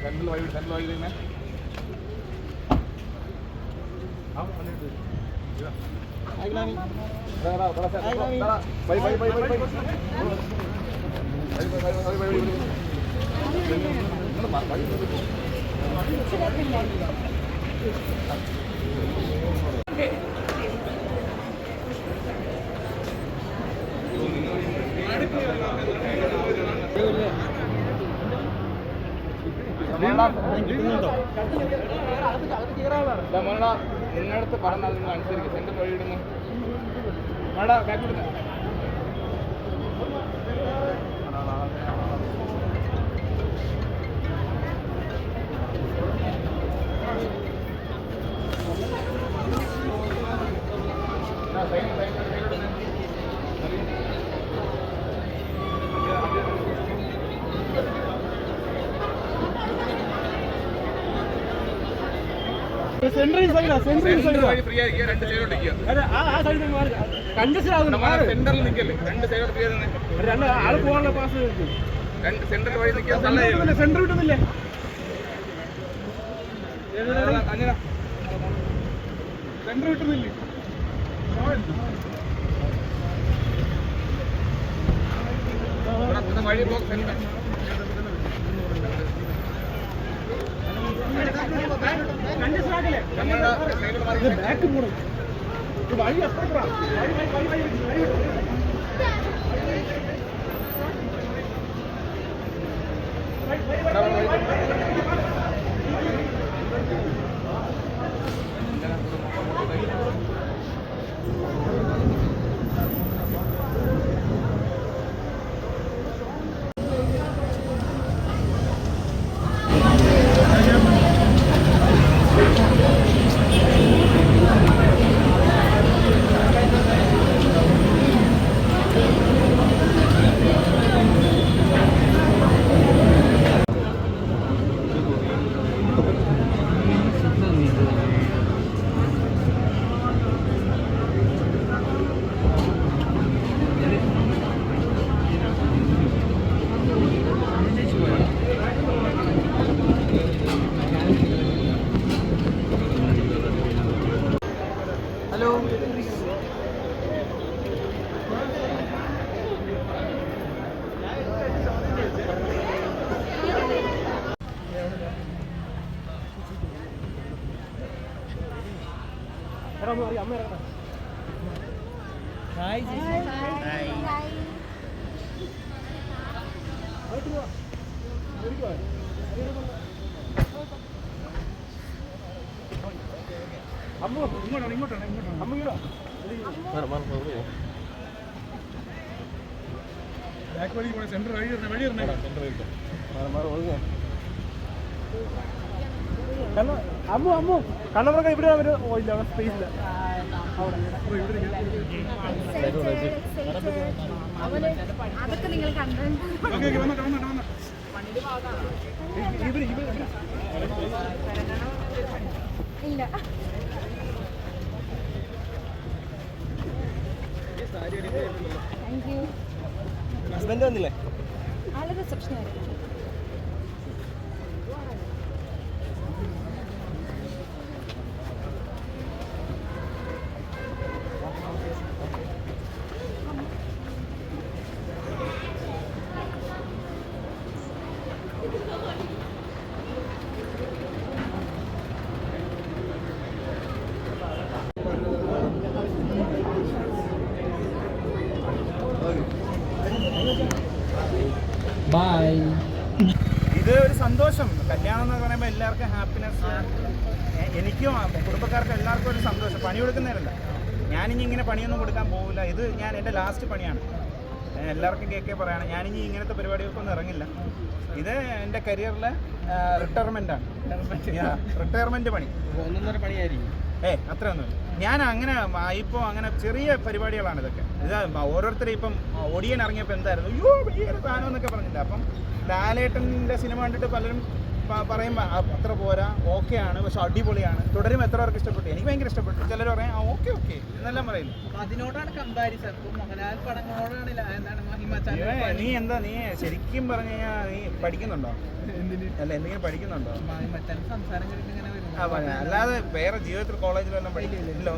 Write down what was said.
Central വഴി central വഴി തന്നെ bye bye bye bye bye നിങ്ങളടുത്ത് പറഞ്ഞാൽ നിങ്ങൾ അനുസരിക്കും. സെന്റ് വഴിയിടുന്നു മാടാ ബാക്ക് കൊടുക്ക. സെൻട്രൽ സൈഡാ സെൻട്രൽ സൈഡാ വഴി ഫ്രീ ആയിരിക്കും രണ്ട് സൈഡോട്ട് നിൽക്കുക ആ ആ സൈഡിൽ മാറി. കൺജസ്റ്റ് ആകുന്നു മാറി. സെന്ററിൽ നിൽക്കല്ലേ രണ്ട് സൈഡോട്ട് ഫ്രീ ആയിരുന്നു രണ്ട് ആൾ പോകാനുള്ള പാസ് രണ്ട് സെന്ററിൽ വഴി നിൽക്കുക സെൻട്രൽ കിട്ടുന്നില്ലേ അങ്ങനെ. സെൻട്രൽ കിട്ടുന്നില്ലേ? ഇവിടെ വഴി പോക്ക് സെന്റർ കൺജസ്റ്റ് ആക്കല്ലേ നമ്മളുടെ സൈഡിൽ മാറി ബാക്ക് പോണം വഴി അപ്പുറത്താ വഴി വഴി വഴി വഴി വഴി ഒന്ന് മാറി, അമ്മ ഇങ്ങോട്ടാണ് ഇങ്ങോട്ടാണ് ഇങ്ങോട്ടാണ്. അമ്മ ഇങ്ങോട്ടാ ബാക്ക് വഴി പോണേ സെന്റർ വഴി ഇറങ്ങി വഴി ഇറങ്ങി കണ്ണ അമ്മു അമ്മു. കണ്ണപ്പുറക്ക ഇവിടെ അവർ. ഓ ഇല്ല അവിടെ സ്പേസ് ഇല്ല. അതൊക്കെ നിങ്ങൾ ഇല്ല. ഹസ്ബൻഡ് വന്നില്ലേ? ആൾ റിസപ്ഷൻ ആയിരുന്നു ഇത് ഒരു സന്തോഷം. കല്യാണം എന്ന് പറയുമ്പോൾ എല്ലാവർക്കും ഹാപ്പിനെസ് എനിക്കും കുടുംബക്കാർക്കും എല്ലാവർക്കും ഒരു സന്തോഷം. പണി കൊടുക്കുന്നവരല്ല. ഞാനിനി ഇങ്ങനെ പണിയൊന്നും കൊടുക്കാൻ പോകില്ല ഇത് ഞാൻ എന്റെ ലാസ്റ്റ് പണിയാണ്. എല്ലാവർക്കും കേൾക്കേ പറയാണ്. ഞാനിനി ഇങ്ങനത്തെ പരിപാടികൾക്കൊന്നും ഇറങ്ങില്ല. ഇത് എന്റെ കരിയറിലെ റിട്ടയർമെന്റ് ആണ്. റിട്ടയർമെന്റ് പണി. ഒന്നൊന്നര പണിയായിരിക്കും. ഏ അത്രയൊന്നുമില്ല. ഞാൻ അങ്ങനെ ഇപ്പോൾ അങ്ങനെ ചെറിയ പരിപാടികളാണ് ഇതൊക്കെ. ഇത് ഓരോരുത്തരും ഇപ്പം ഒടിയൻ ഇറങ്ങിയപ്പോൾ എന്തായിരുന്നു അയ്യോ വലിയൊരു സാധനം എന്നൊക്കെ പറഞ്ഞില്ല? അപ്പം ലാലേട്ടന്റെ സിനിമ കണ്ടിട്ട് പലരും പറയുമ്പോൾ അത്ര പോരാ ഓക്കെ ആണ് പക്ഷെ അടിപൊളിയാണ്. തുടരും എത്ര പേർക്ക് ഇഷ്ടപ്പെട്ടു? എനിക്ക് ഭയങ്കര ഇഷ്ടപ്പെട്ടു. ചിലർ പറയാം ഓക്കെ ഓക്കെ എന്നെല്ലാം പറയുന്നു അതിനോടാണ് കമ്പാരിസൺ. മോഹൻലാൽ പടങ്ങളോടാണ് എന്താണ് നീ എന്താ നീ ശരിക്കും പറഞ്ഞു കഴിഞ്ഞാൽ നീ പഠിക്കുന്നുണ്ടോ? അല്ല എന്തെങ്കിലും പഠിക്കുന്നുണ്ടോ? സംസാരം അല്ലാതെ വേറെ ജീവിതത്തിൽ കോളേജിലെല്ലാം പഠിക്കില്ല